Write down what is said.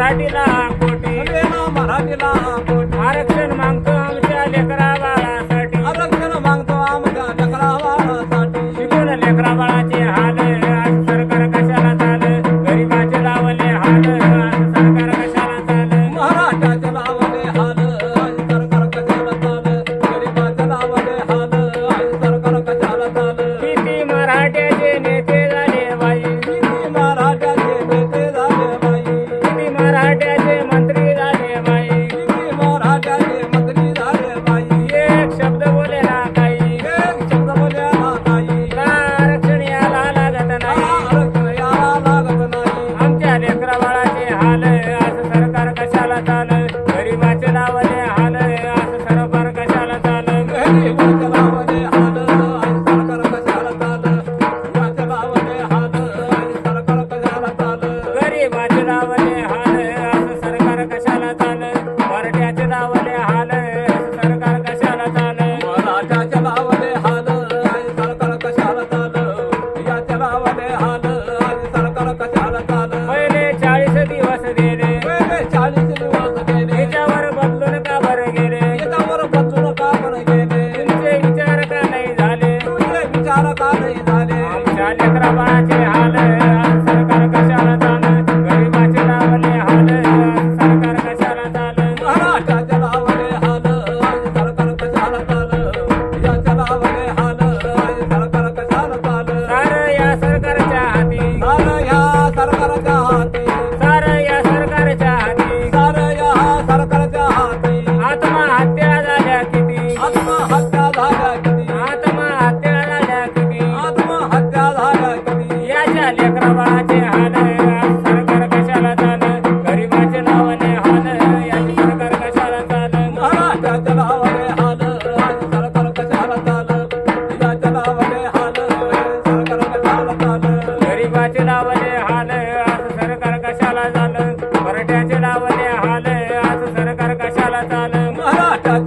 ಮರಾಠಿ ಲಾ ಕೋಟಿ ಮರಾಠಿ ಲಾ ಕೋಟಿ ಆರಕ್ಷಣೆ ಮಾಂಗ್ತ चलावले चार चार चार कशाला झालं? मराठ्याचे लावले हाल आज सरकार कशाला चाल मराठा